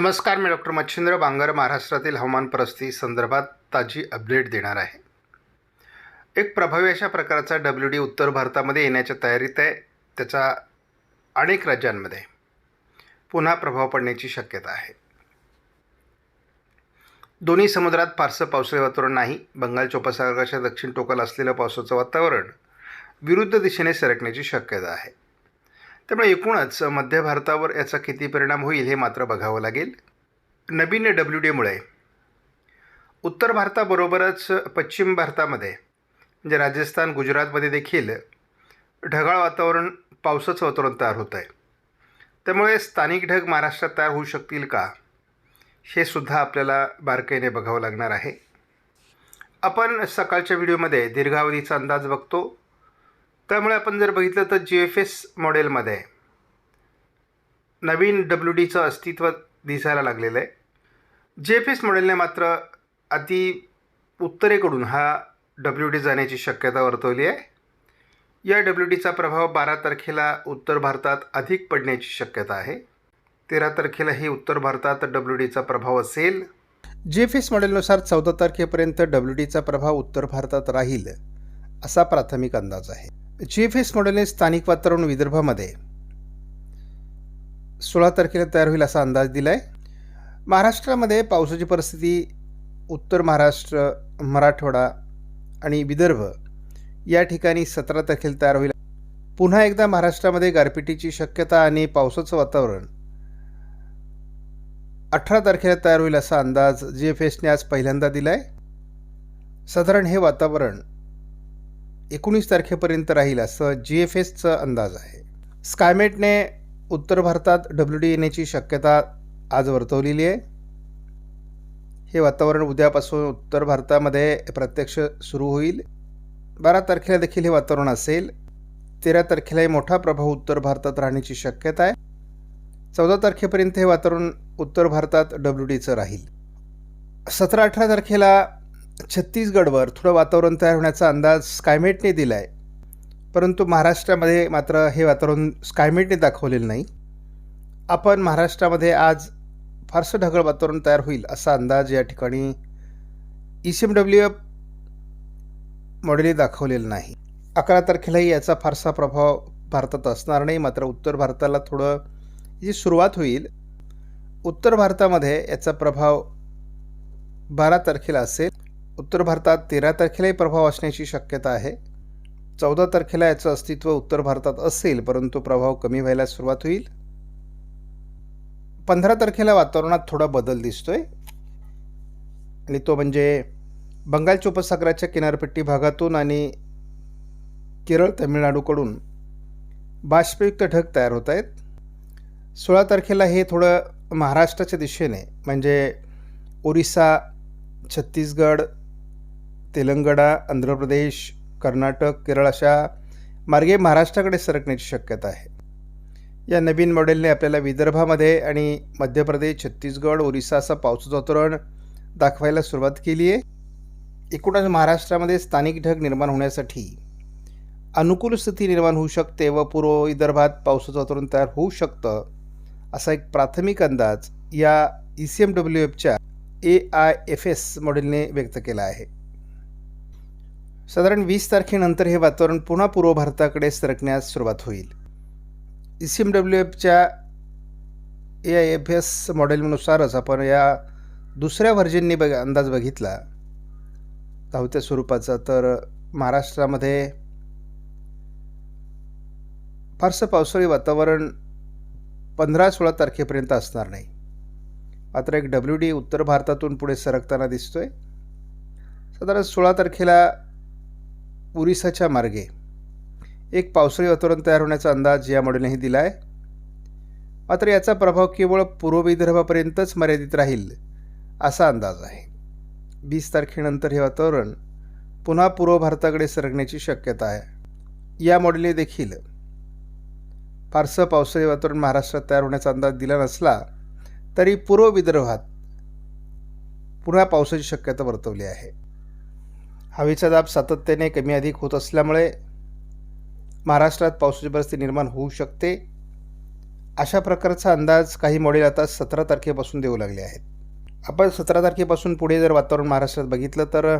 नमस्कार मी डॉक्टर मच्छिंद्र बांगर महाराष्ट्रातील हवामान परिस्थिती संदर्भात ताजी अपडेट देणार आहे. एक प्रभावी अशा प्रकारचा डब्ल्यू डी उत्तर भारतामध्ये येण्याच्या तयारीत आहे. त्याचा अनेक राज्यांमध्ये पुन्हा प्रभाव पडण्याची शक्यता आहे. दोन्ही समुद्रात फारसं पावसाळी वातावरण नाही. बंगालच्या उपसागराच्या दक्षिण टोकाला असलेलं पावसाचं वातावरण विरुद्ध दिशेने सरकण्याची शक्यता आहे. त्यामुळे एकूणच मध्य भारतावर याचा किती परिणाम होईल हे मात्र बघावं लागेल. नवीन डब्ल्यू डीमुळे उत्तर भारताबरोबरच पश्चिम भारतामध्ये म्हणजे राजस्थान गुजरातमध्ये देखील ढगाळ वातावरण पावसाचं वातावरण तयार होतं आहे त्यामुळे स्थानिक ढग महाराष्ट्रात तयार होऊ शकतील का? हे सुद्धा आपल्याला बारकाईने बघावं लागणार आहे. आपण सकाळच्या व्हिडिओमध्ये दीर्घावधीचा अंदाज बघतो. त्यामुळे आपण जर बघितलं तर जी एफ एस मॉडेलमध्ये नवीन डब्ल्यू डीचं अस्तित्व दिसायला लागलेलं आहे. जी एफ एस मॉडेलने मात्र अति उत्तरेकडून हा डब्ल्यू डी जाण्याची शक्यता वर्तवली आहे. या डब्ल्यू डीचा प्रभाव बारा तारखेला उत्तर भारतात अधिक पडण्याची शक्यता आहे. तेरा तारखेलाही उत्तर भारतात डब्ल्यू डीचा प्रभाव असेल. जी एफ एस मॉडेलनुसार चौदा तारखेपर्यंत डब्ल्यू डीचा प्रभाव उत्तर भारतात राहील असा प्राथमिक अंदाज आहे. जी एफ एस मॉडेलने स्थानिक वातावरण विदर्भामध्ये सोळा तारखेला तयार होईल असा अंदाज दिला आहे महाराष्ट्रामध्ये पावसाची परिस्थिती उत्तर महाराष्ट्र मराठवाडा आणि विदर्भ या ठिकाणी सतरा तारखेला तयार होईल. पुन्हा एकदा महाराष्ट्रामध्ये गारपिटीची शक्यता आणि पावसाचं वातावरण अठरा तारखेला तयार होईल असा अंदाज जी एफ एसने आज पहिल्यांदा दिला आहे साधारण हे वातावरण एकोणीस तारखेपर्यंत राहील असं जी एफ एसचा अंदाज आहे. स्कायमेटने उत्तर भारतात डब्ल्यू डी येण्याची शक्यता आज वर्तवलेली आहे. हे वातावरण उद्यापासून उत्तर भारतामध्ये प्रत्यक्ष सुरू होईल. बारा तारखेला देखील हे वातावरण असेल. तेरा तारखेलाही मोठा प्रभाव उत्तर भारतात राहण्याची शक्यता आहे. चौदा तारखेपर्यंत हे वातावरण उत्तर भारतात डब्ल्यू डीचं राहील. सतरा अठरा तारखेला छत्तीसगडवर थोडं वातावरण तयार होण्याचा अंदाज स्कायमेटने दिला आहे परंतु महाराष्ट्रामध्ये मात्र हे वातावरण स्कायमेटने दाखवलेलं नाही. आपण महाराष्ट्रामध्ये आज फारसं ढगळ वातावरण तयार होईल असा अंदाज या ठिकाणी E C M W F मॉडेलने दाखवलेलं नाही. अकरा तारखेलाही याचा फारसा प्रभाव भारतात असणार नाही मात्र उत्तर भारताला थोडं जी सुरुवात होईल उत्तर भारतामध्ये याचा प्रभाव बारा तारखेला असेल. उत्तर भारतात तेरा तारखेलाही प्रभाव असण्याची शक्यता आहे. चौदा तारखेला याचं अस्तित्व उत्तर भारतात असेल परंतु प्रभाव कमी व्हायला सुरुवात होईल. पंधरा तारखेला वातावरणात थोडा बदल दिसतोय. आणि तो म्हणजे बंगालच्या उपसागराच्या किनारपट्टी भागातून आणि केरळ तमिळनाडूकडून बाष्पयुक्त ढग तयार होत आहेत. सोळा तारखेला हे थोडं महाराष्ट्राच्या दिशेने म्हणजे ओरिसा छत्तीसगड तेलंगणा आंध्र प्रदेश कर्नाटक केरळ अशा मार्गे महाराष्ट्राकडे सरकण्याची शक्यता आहे. या नवीन मॉडेलने आपल्याला विदर्भामध्ये आणि मध्य प्रदेश छत्तीसगड ओरिसा असं पावसाचं वातावरण दाखवायला सुरुवात केली आहे. एकूणच महाराष्ट्रामध्ये स्थानिक ढग निर्माण होण्यासाठी अनुकूल स्थिती निर्माण होऊ शकते व पूर्व विदर्भात पावसाचं वातावरण तयार होऊ शकतं असा एक प्राथमिक अंदाज या ई सी एम डब्ल्यू एफच्या ए आय एफ एस मॉडेलने व्यक्त केला आहे. साधारण वीस तारखेनंतर हे वातावरण पुन्हा पूर्व भारताकडे सरकण्यास सुरुवात होईल. ई सी एम डब्ल्यू एफच्या ए आय एफ एस मॉडेलनुसारच आपण या दुसऱ्या व्हर्जननी बघ अंदाज बघितला. धावत्या स्वरूपाचा तर महाराष्ट्रामध्ये फारसं पावसाळी वातावरण पंधरा सोळा तारखेपर्यंत असणार नाही. मात्र एक डब्ल्यू डी उत्तर भारतातून पुढे सरकताना दिसतोय. साधारण सोळा तारखेला उरिसाच्या मार्गे. एक पावसाळी वातावरण तयार होण्याचा अंदाज या मॉडेलनेही दिला आहे मात्र याचा प्रभाव केवळ पूर्व विदर्भापर्यंतच मर्यादित राहील असा अंदाज आहे. वीस तारखेनंतर हे वातावरण पुन्हा पूर्व भारताकडे सरकण्याची शक्यता आहे. या मॉडेलने देखील फारसं पावसाळी वातावरण महाराष्ट्रात तयार होण्याचा अंदाज दिला नसला तरी पूर्व विदर्भात पुन्हा पावसाची शक्यता वर्तवली आहे. हवेचा दाब सातत्याने कमी अधिक होत असल्यामुळे महाराष्ट्रात पावसाची परिस्थिती निर्माण होऊ शकते. अशा प्रकारचा अंदाज काही मॉडेल आता सतरा तारखेपासून देऊ लागले आहेत. आपण सतरा तारखेपासून पुढे जर वातावरण महाराष्ट्रात बघितलं तर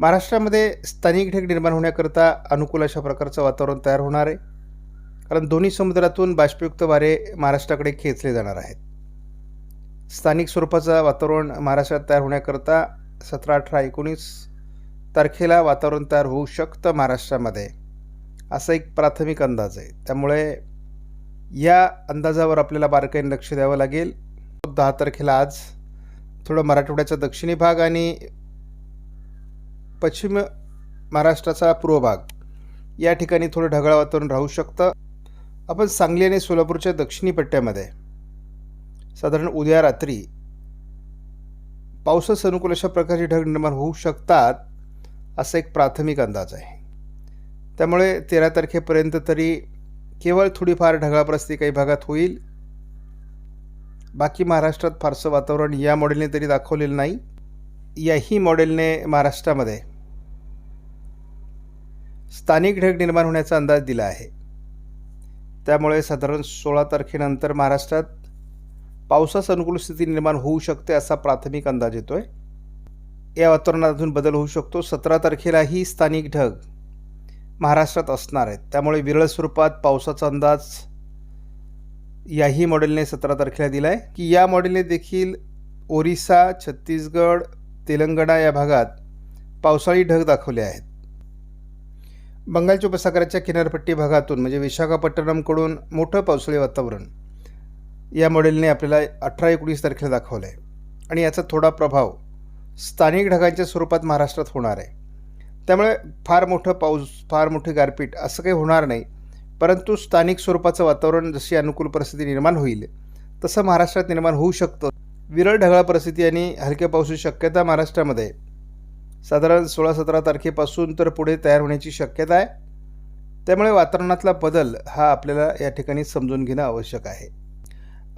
महाराष्ट्रामध्ये स्थानिक ढग निर्माण होण्याकरता अनुकूल अशा प्रकारचं वातावरण तयार होणार आहे. कारण दोन्ही समुद्रातून बाष्पयुक्त वारे महाराष्ट्राकडे खेचले जाणार आहेत. स्थानिक स्वरूपाचं वातावरण महाराष्ट्रात तयार होण्याकरता सतरा अठरा एकोणीस तारखेला वातावरण तयार होऊ शकतं महाराष्ट्रामध्ये. असा एक प्राथमिक अंदाज आहे. त्यामुळे या अंदाजावर आपल्याला बारकाईने लक्ष द्यावं लागेल. दहा तारखेला आज थोडं मराठवाड्याचा दक्षिणी भाग आणि पश्चिम महाराष्ट्राचा पूर्व भाग या ठिकाणी थोडं ढगाळ वातावरण राहू शकतं. आपण सांगली आणि सोलापूरच्या दक्षिणी पट्ट्यामध्ये साधारण उद्या रात्री पावसास अनुकूल अशा प्रकारचे ढग निर्माण होऊ शकतात. असा एक प्राथमिक अंदाज आहे. त्यामुळे तेरा तारखेपर्यंत तरी केवळ थोडीफार ढगाळप्रस्ती काही भागात होईल. बाकी महाराष्ट्रात फारसं वातावरण या मॉडेलने तरी दाखवलेलं नाही. याही मॉडेलने महाराष्ट्रामध्ये स्थानिक ढग निर्माण होण्याचा अंदाज दिला आहे. त्यामुळे साधारण सोळा तारखेनंतर महाराष्ट्रात पावसास अनुकूल स्थिती निर्माण होऊ शकते असा प्राथमिक अंदाज येतो आहे या वातावरणात अजून बदल होऊ शकतो. सतरा तारखेलाही स्थानिक ढग महाराष्ट्रात असणार आहेत. त्यामुळे विरळ स्वरूपात पावसाचा अंदाज याही मॉडेलने सतरा तारखेला दिला आहे की या मॉडेलने देखील ओरिसा छत्तीसगड तेलंगणा या भागात पावसाळी ढग दाखवले आहेत. बंगालच्या उपसागराच्या किनारपट्टी भागातून म्हणजे विशाखापट्टणमकडून मोठं पावसाळी वातावरण या मॉडेलने आपल्याला अठरा एकोणीस तारखेला दाखवलं आहे आणि याचा थोडा प्रभाव स्थानिक ढगांच्या स्वरूपात महाराष्ट्रात होणार आहे. त्यामुळे फार मोठं पाऊस फार मोठी गारपीट असं काही होणार नाही. परंतु स्थानिक स्वरूपाचं वातावरण जशी अनुकूल परिस्थिती निर्माण होईल तसं महाराष्ट्रात निर्माण होऊ शकतं. विरळ ढगाळ परिस्थिती आणि हलक्या पावसाची शक्यता महाराष्ट्रामध्ये साधारण सोळा सतरा तारखेपासून तर पुढे तयार होण्याची शक्यता आहे. त्यामुळे वातावरणातला बदल हा आपल्याला या ठिकाणी समजून घेणं आवश्यक आहे.